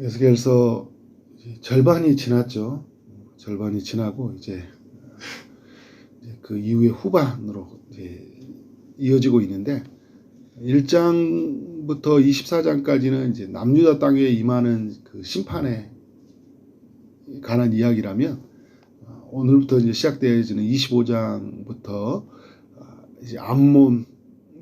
에스겔서 절반이 지났죠. 절반이 지나고 이제 그 이후에 후반으로 이어지고 있는데 1장부터 24장까지는 이제 남유다 땅에 임하는 그 심판에 관한 이야기라면 어, 오늘부터 이제 시작되어지는 25장부터 이제 암몬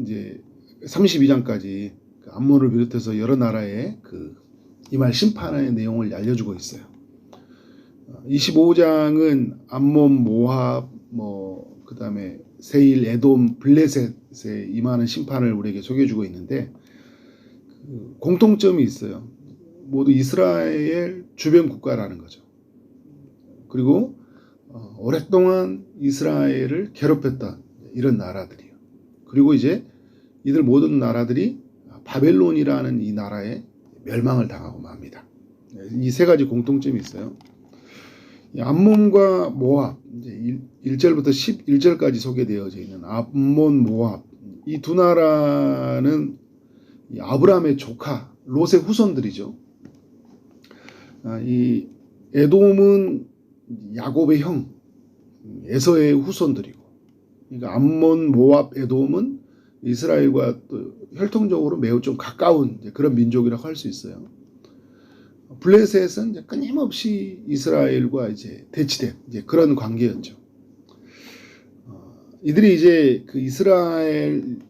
이제 32장까지 그 암몬을 비롯해서 여러 나라의 그 이 말 심판의 내용을 알려주고 있어요. 25장은 암몬, 모압, 뭐 그 다음에 세일, 에돔, 블레셋에 임하는 심판을 우리에게 소개해주고 있는데 그 공통점이 있어요. 모두 이스라엘 주변 국가라는 거죠. 그리고 어, 오랫동안 이스라엘을 괴롭혔던 이런 나라들이요. 그리고 이제 이들 모든 나라들이 바벨론이라는 이 나라에 멸망을 당하고 맙니다. 이 세 가지 공통점이 있어요. 이 암몬과 모압, 이제 1 절부터 11절까지 소개되어져 있는 암몬, 모압, 이 두 나라는 이 아브라함의 조카, 롯의 후손들이죠. 아, 이 에돔은 야곱의 형, 에서의 후손들이고, 그러니까 암몬, 모압, 에돔은 이스라엘과 또 혈통적으로 매우 좀 가까운 그런 민족이라고 할 수 있어요. 블레셋은 이제 끊임없이 이스라엘과 이제 대치된 이제 그런 관계였죠. 어, 이들이 이제 그 이스라엘을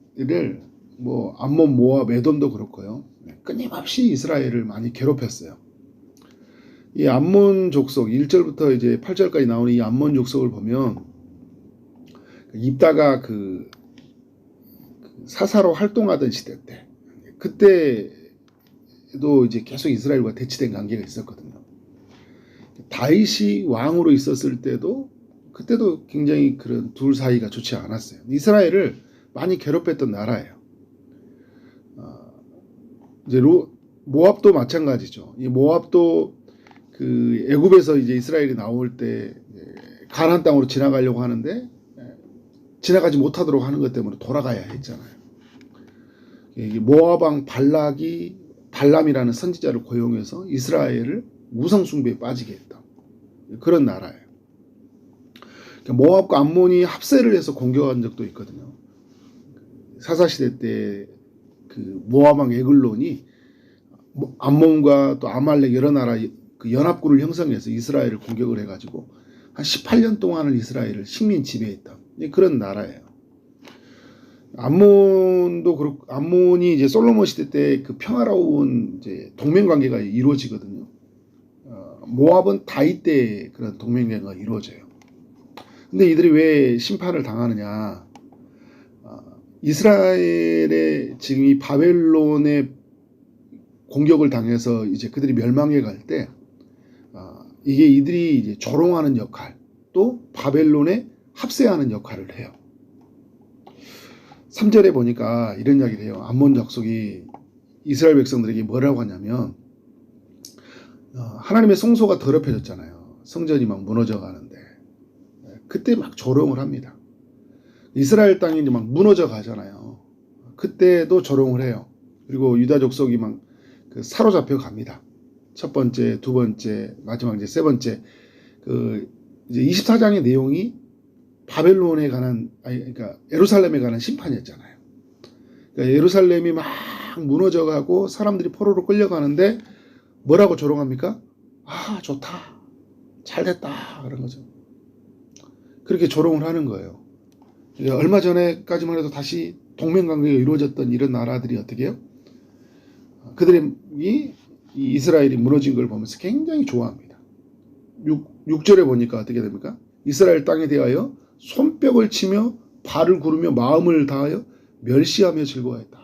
뭐 암몬, 모압, 에돔도 그렇고요. 끊임없이 이스라엘을 많이 괴롭혔어요. 이 암몬 족속 1절부터 이제 8절까지 나오는 이 암몬 족속을 보면 입다가 그 사사로 활동하던 시대 때 그때도 이제 계속 이스라엘과 대치된 관계가 있었거든요. 다윗이 왕으로 있었을 때도 그때도 굉장히 그런 둘 사이가 좋지 않았어요. 이스라엘을 많이 괴롭혔던 나라예요. 어, 이제 로, 모압도 마찬가지죠. 이 모압도 그 애굽에서 이제 이스라엘이 나올 때 가나안 땅으로 지나가려고 하는데 지나가지 못하도록 하는 것 때문에 돌아가야 했잖아요. 왕 발락이 발람이라는 선지자를 고용해서 이스라엘을 우상 숭배에 빠지게 했다. 그런 나라예요. 그러니까 모압과 암몬이 합세를 해서 공격한 적도 있거든요. 사사 시대 때 그 모압 왕 에글론이 암몬과 또 아말렉 여러 나라 그 연합군을 형성해서 이스라엘을 공격을 해가지고 한 18년 동안을 이스라엘을 식민 지배했다. 그런 나라예요. 암몬도 그렇고 암몬이 이제 솔로몬 시대 때 그 평화로운 이제 동맹 관계가 이루어지거든요. 어, 모압은 다윗 때 그런 동맹 관계가 이루어져요. 근데 이들이 왜 심판을 당하느냐? 어, 이스라엘의 지금 이 바벨론의 공격을 당해서 이제 그들이 멸망해 갈 때 어, 이게 이들이 이제 조롱하는 역할 또 바벨론에 합세하는 역할을 해요. 3절에 보니까 이런 이야기를 해요. 암몬 족속이 이스라엘 백성들에게 뭐라고 하냐면 어, 하나님의 성소가 더럽혀졌잖아요. 성전이 막 무너져 가는데 그때 막 조롱을 합니다. 이스라엘 땅이 이제 막 무너져 가잖아요. 그때도 조롱을 해요. 그리고 유다 족속이 막그 사로잡혀 갑니다. 첫 번째, 두 번째, 마지막 이제 세 번째 그 이제 24장의 내용이 바벨론에 관한 아니 그러니까 예루살렘에 관한 심판이었잖아요. 그러니까 예루살렘이 막 무너져가고 사람들이 포로로 끌려가는데 뭐라고 조롱합니까? 아 좋다, 잘됐다 그런 거죠. 그렇게 조롱을 하는 거예요. 얼마 전에까지만 해도 다시 동맹 관계가 이루어졌던 이런 나라들이 어떻게 해요? 그들이 이스라엘이 무너진 걸 보면서 굉장히 좋아합니다. 6, 6절에 보니까 어떻게 됩니까? 이스라엘 땅에 대하여 손뼉을 치며 발을 구르며 마음을 다하여 멸시하며 즐거워했다.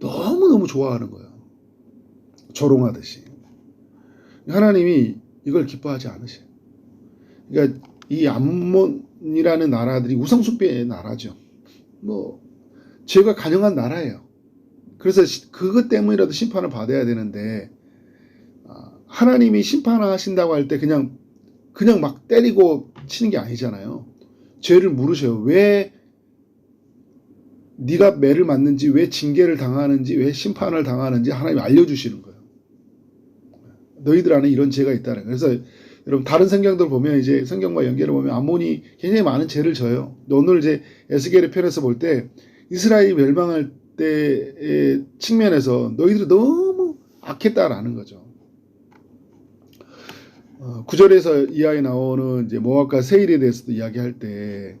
너무너무 좋아하는 거예요. 조롱하듯이. 하나님이 이걸 기뻐하지 않으셔요. 그러니까 이 암몬이라는 나라들이 우상숭배의 나라죠. 뭐 죄가 가능한 나라예요. 그래서 그것 때문이라도 심판을 받아야 되는데 아, 하나님이 심판하신다고 할 때 그냥 그냥 막 때리고 치는 게 아니잖아요. 죄를 물으셔요. 왜 네가 매를 맞는지, 왜 징계를 당하는지, 왜 심판을 당하는지 하나님이 알려주시는 거예요. 너희들 안에 이런 죄가 있다는 거예요. 그래서 여러분 다른 성경들 보면 이제 성경과 연결을 보면 암몬이 굉장히 많은 죄를 져요. 오늘 이제 에스겔의 편에서 볼 때 이스라엘이 멸망할 때의 측면에서 너희들이 너무 악했다라는 거죠. 어, 구절에서 이야기 나오는 이제 모압과 세일에 대해서도 이야기할 때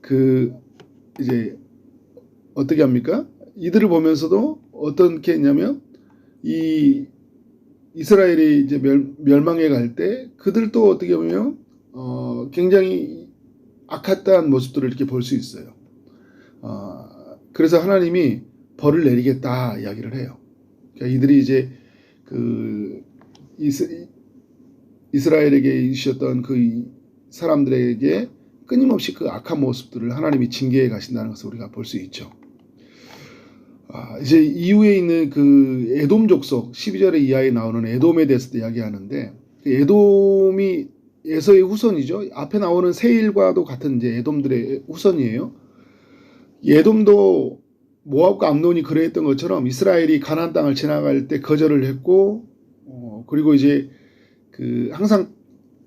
그 이제 어떻게 합니까? 이들을 보면서도 어떻게 했냐면 이 이스라엘이 이제 멸, 멸망해 갈 때 그들도 어떻게 보면 어, 굉장히 악했다는 모습들을 이렇게 볼 수 있어요. 어, 그래서 하나님이 벌을 내리겠다 이야기를 해요. 그러니까 이들이 이제 그 이스, 이스라엘에게 주셨던 그 사람들에게 끊임없이 그 악한 모습들을 하나님이 징계해 가신다는 것을 우리가 볼 수 있죠. 아, 이제 이후에 있는 그 에돔 족속 12절의 이하에 나오는 에돔에 대해서도 이야기하는데 그 에돔이 에서의 후손이죠. 앞에 나오는 세일과도 같은 이제 에돔들의 후손이에요. 에돔도 모압과 암론이 그러했던 것처럼 이스라엘이 가나안 땅을 지나갈 때 거절을 했고 어, 그리고 이제 그 항상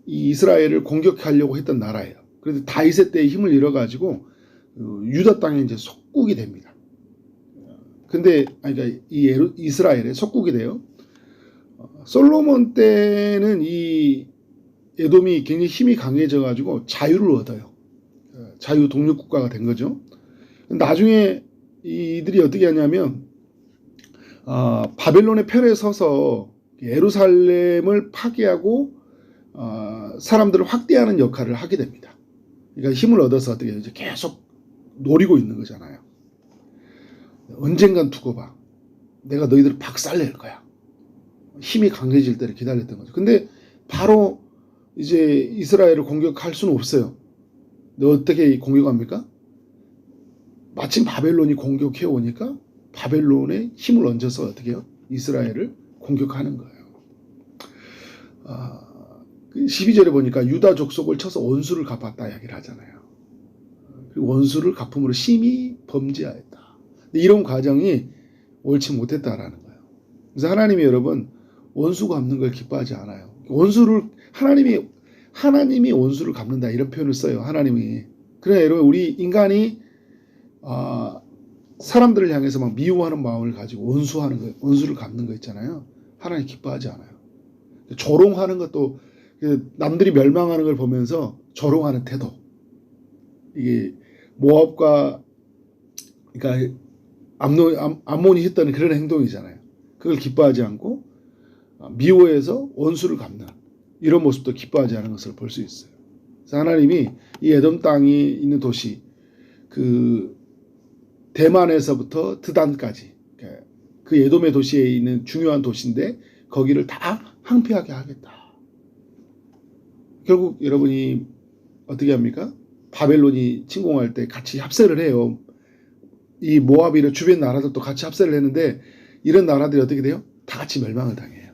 이 이스라엘을 공격하려고 했던 나라예요. 그래서 다윗의 때 힘을 잃어가지고 그 유다 땅에 이제 속국이 됩니다. 근데 그러니까 이 이스라엘에 속국이 돼요. 어, 솔로몬 때는 이 에돔이 굉장히 힘이 강해져 가지고 자유를 얻어요. 어, 자유 독립 국가가 된 거죠. 나중에 이들이 어떻게 하냐면 아, 바벨론의 편에 서서 예루살렘을 파괴하고 어, 사람들을 확대하는 역할을 하게 됩니다. 그러니까 힘을 얻어서 어떻게 이제 계속 노리고 있는 거잖아요. 언젠간 두고 봐. 내가 너희들을 박살낼 거야. 힘이 강해질 때를 기다렸던 거죠. 근데 바로 이제 이스라엘을 공격할 수는 없어요. 너 어떻게 공격합니까? 마침 바벨론이 공격해 오니까 바벨론에 힘을 얹어서 어떻게 해요? 이스라엘을 공격하는 거예요. 아, 12절에 보니까 유다 족속을 쳐서 원수를 갚았다 이야기를 하잖아요. 그리고 원수를 갚음으로 심히 범죄하였다. 이런 과정이 옳지 못했다라는 거예요. 그래서 하나님이 여러분 원수 갚는 걸 기뻐하지 않아요. 원수를 하나님이 하나님이 원수를 갚는다 이런 표현을 써요. 하나님이. 그래 여러분 우리 인간이 아, 사람들을 향해서 막 미워하는 마음을 가지고 원수하는 거, 원수를 갚는 거 있잖아요. 하나님 기뻐하지 않아요. 조롱하는 것도 그 남들이 멸망하는 걸 보면서 조롱하는 태도. 이게 모압과 그러니까 암노, 암, 암몬이 했던 그런 행동이잖아요. 그걸 기뻐하지 않고 아, 미워해서 원수를 갚는 이런 모습도 기뻐하지 않은 것을 볼 수 있어요. 하나님이 이 에돔 땅이 있는 도시 그 대만에서부터 드단까지 그 에돔의 도시에 있는 중요한 도시인데 거기를 다 항폐하게 하겠다. 결국 여러분이 어떻게 합니까? 바벨론이 침공할 때 같이 합세를 해요. 이 모압이나 주변 나라들도 같이 합세를 했는데 이런 나라들이 어떻게 돼요? 다 같이 멸망을 당해요.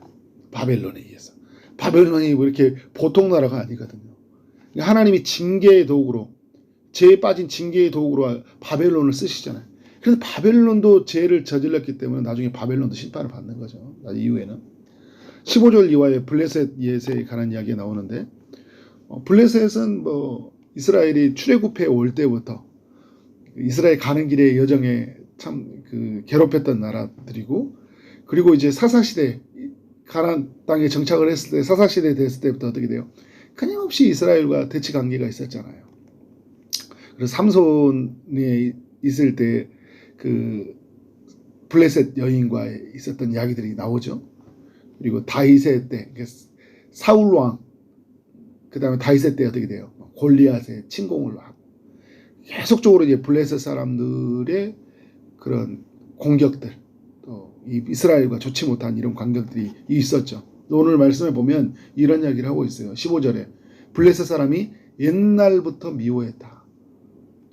바벨론에 의해서. 바벨론이 뭐 이렇게 보통 나라가 아니거든요. 하나님이 징계의 도구로 죄에 빠진 징계의 도구로 바벨론을 쓰시잖아요. 그래서 바벨론도 죄를 저질렀기 때문에 나중에 바벨론도 심판을 받는 거죠. 이후에는 15절 이하의 블레셋 예세에 관한 이야기가 나오는데 어, 블레셋은 뭐 이스라엘이 출애굽해 올 때부터 이스라엘 가는 길의 여정에 참 그 괴롭혔던 나라들이고 그리고 이제 사사 시대 가나안 땅에 정착을 했을 때 사사 시대 됐을 때부터 어떻게 돼요? 끊임없이 이스라엘과 대치 관계가 있었잖아요. 그래서 삼손이 있을 때 그 블레셋 여인과 있었던 이야기들이 나오죠. 그리고 다윗의 때 사울 왕 그다음에 다윗의 때 어떻게 돼요? 골리앗의 침공을 하고 계속적으로 이제 블레셋 사람들의 그런 공격들 또 이스라엘과 좋지 못한 이런 관계들이 있었죠. 오늘 말씀에 보면 이런 이야기를 하고 있어요. 15절에 블레셋 사람이 옛날부터 미워했다.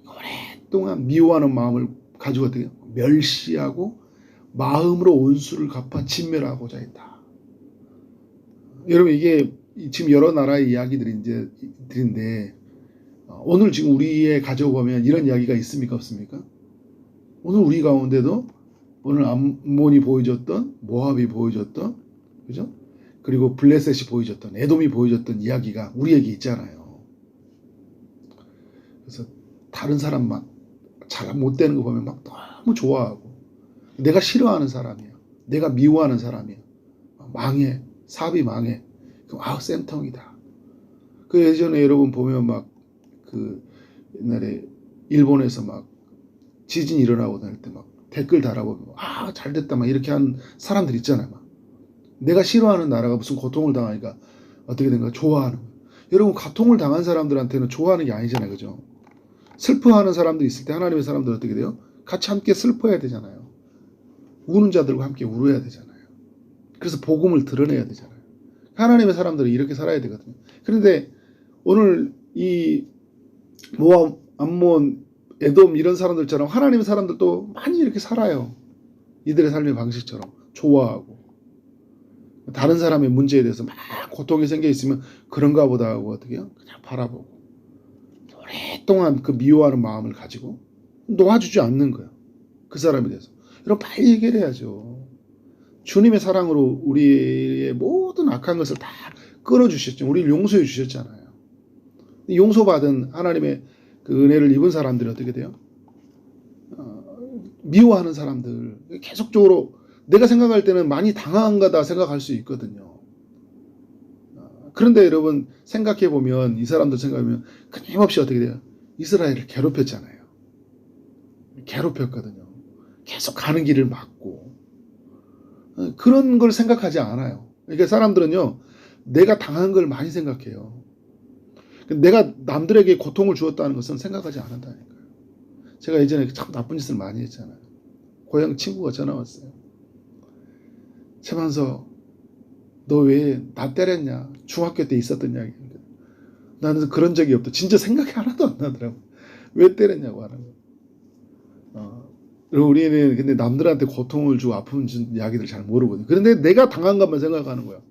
오랫동안 미워하는 마음을 가지고 어떻게 멸시하고 마음으로 원수를 갚아 진멸하고자 했다. 여러분 이게 지금 여러 나라의 이야기들인데 들인데 오늘 지금 우리의 가족 보면 이런 이야기가 있습니까 없습니까? 오늘 우리 가운데도 오늘 암몬이 보여줬던 모압이 보여줬던 그죠? 그리고 블레셋이 보여줬던 에돔이 보여줬던 이야기가 우리에게 있잖아요. 그래서 다른 사람 막잘못 되는 거 보면 막 너무 좋아하고 내가 싫어하는 사람이야. 내가 미워하는 사람이야. 망해. 사업이 망해. 그럼 아우 쌤통이다. 그 예전에 여러분 보면 막 그 옛날에 일본에서 막 지진 일어나고 날때막 댓글 달아보면 아 잘됐다 막 이렇게 하는 사람들 있잖아요. 막 내가 싫어하는 나라가 무슨 고통을 당하니까 어떻게 된가 좋아하는. 여러분 고통을 당한 사람들한테는 좋아하는 게 아니잖아요. 그죠? 슬퍼하는 사람들 있을 때 하나님의 사람들 어떻게 돼요? 같이 함께 슬퍼해야 되잖아요. 우는 자들과 함께 울어야 되잖아요. 그래서 복음을 드러내야 되잖아요. 하나님의 사람들은 이렇게 살아야 되거든요. 그런데 오늘 이 모압, 암몬, 에돔 이런 사람들처럼 하나님의 사람들도 많이 이렇게 살아요. 이들의 삶의 방식처럼 좋아하고 다른 사람의 문제에 대해서 막 고통이 생겨 있으면 그런가 보다 하고 어떻게요? 그냥 바라보고 오랫동안 그 미워하는 마음을 가지고 놓아주지 않는 거예요. 그 사람에 대해서. 여러분 빨리 해결해야죠. 주님의 사랑으로 우리의 모든 악한 것을 다 끌어주셨죠. 우리를 용서해 주셨잖아요. 용서받은 하나님의 그 은혜를 입은 사람들이 어떻게 돼요? 어, 미워하는 사람들 계속적으로 내가 생각할 때는 많이 당한 거다 생각할 수 있거든요. 어, 그런데 여러분 생각해 보면 이 사람들 생각하면 끊임없이 어떻게 돼요? 이스라엘을 괴롭혔잖아요. 괴롭혔거든요. 계속 가는 길을 막고 어, 그런 걸 생각하지 않아요. 그러니까 사람들은요 내가 당한 걸 많이 생각해요. 내가 남들에게 고통을 주었다는 것은 생각하지 않는다니까요. 제가 예전에 참 나쁜 짓을 많이 했잖아요. 고향 친구가 전화 왔어요. 최만서 너 왜 나 때렸냐? 중학교 때 있었던 이야기. 나는 그런 적이 없다. 진짜 생각이 하나도 안 나더라고. 왜 때렸냐고 하는 거. 어, 우리는 근데 남들한테 고통을 주고 아픔을 준 이야기들 잘 모르거든요. 그런데 내가 당한 것만 생각하는 거야.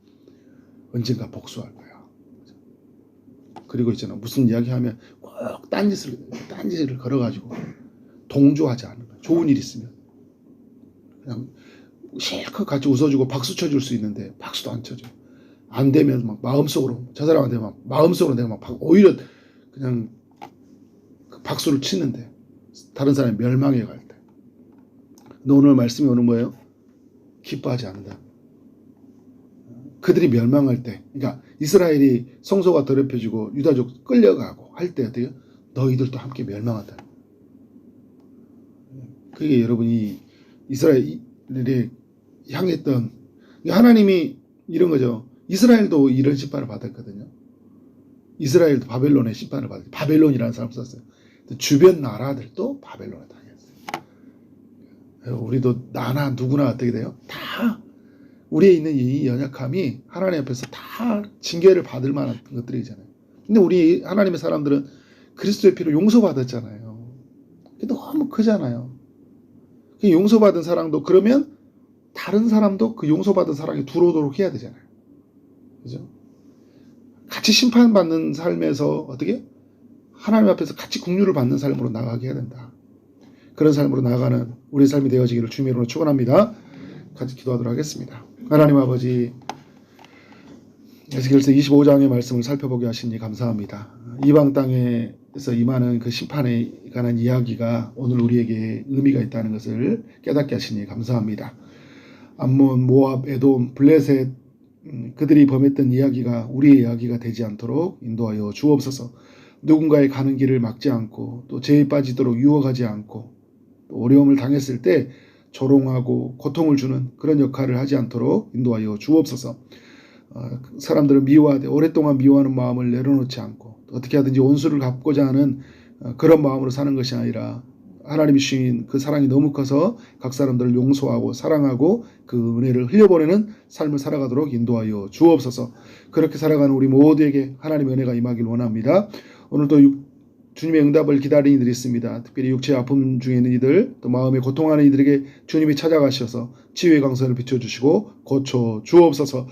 언젠가 복수할 거야. 그리고 있잖아 무슨 이야기 하면 꼭 딴짓을 딴짓을 걸어가지고 동조하지 않는 거야. 좋은 일 있으면 그냥 실컷 같이 웃어주고 박수 쳐줄 수 있는데 박수도 안 쳐줘. 안 되면 막 마음속으로 저 사람한테 막 마음속으로 내가 막 박- 오히려 그냥 그 박수를 치는데 다른 사람이 멸망해 갈 때. 근데 오늘 말씀이 오는 뭐예요? 기뻐하지 않는다. 그들이 멸망할 때, 그러니까 이스라엘이 성소가 더럽혀지고 유다족 끌려가고 할 때 어때요? 너희들도 함께 멸망한다. 그게 여러분이 이스라엘이 향했던 하나님이 이런 거죠. 이스라엘도 이런 심판을 받았거든요. 이스라엘도 바벨론의 심판을 받았어요. 바벨론이라는 사람 썼어요. 주변 나라들도 바벨론에 당했어요. 우리도 나나 누구나 어떻게 돼요? 다 우리에 있는 이 연약함이 하나님 앞에서 다 징계를 받을 만한 것들이잖아요. 근데 우리 하나님의 사람들은 그리스도의 피로 용서받았잖아요. 그게 너무 크잖아요. 그 용서받은 사랑도 그러면 다른 사람도 그 용서받은 사랑에 들어오도록 해야 되잖아요. 그죠? 같이 심판받는 삶에서 어떻게? 하나님 앞에서 같이 국류를 받는 삶으로 나가게 해야 된다. 그런 삶으로 나가는 우리 삶이 되어지기를 주님으로 축원합니다. 같이 기도하도록 하겠습니다. 하나님 아버지 에스겔서 25장의 말씀을 살펴보게 하시니 감사합니다. 이방 땅에서 임하는 그 심판에 관한 이야기가 오늘 우리에게 의미가 있다는 것을 깨닫게 하시니 감사합니다. 암몬, 모압, 에돔, 블레셋 음, 그들이 범했던 이야기가 우리의 이야기가 되지 않도록 인도하여 주옵소서. 누군가의 가는 길을 막지 않고 또 죄에 빠지도록 유혹하지 않고 또 어려움을 당했을 때 조롱하고 고통을 주는 그런 역할을 하지 않도록 인도하여 주옵소서. 어, 사람들은 미워하되 오랫동안 미워하는 마음을 내려놓지 않고 어떻게 하든지 원수를 갚고자 하는 어, 그런 마음으로 사는 것이 아니라 하나님이 주신 그 사랑이 너무 커서 각 사람들을 용서하고 사랑하고 그 은혜를 흘려보내는 삶을 살아가도록 인도하여 주옵소서. 그렇게 살아가는 우리 모두에게 하나님의 은혜가 임하길 원합니다. 오늘도 육- 주님의 응답을 기다리는 이들이 있습니다. 특별히 육체의 아픔 중에 있는 이들, 또 마음에 고통하는 이들에게 주님이 찾아가셔서 치유의 강선을 비춰주시고 고쳐 주옵소서.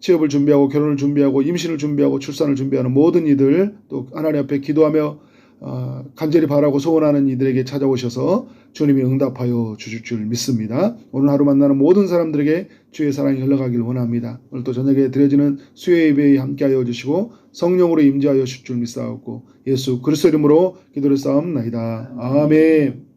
취업을 준비하고 결혼을 준비하고 임신을 준비하고 출산을 준비하는 모든 이들 또 하나님 앞에 기도하며 어, 간절히 바라고 소원하는 이들에게 찾아오셔서 주님이 응답하여 주실 줄 믿습니다. 오늘 하루 만나는 모든 사람들에게 주의 사랑이 흘러가길 원합니다. 오늘 또 저녁에 드려지는 수요 예배에 함께하여 주시고 성령으로 임재하여 주실 줄 믿사옵고 예수 그리스도 이름으로 기도를 싸움나이다. 아멘.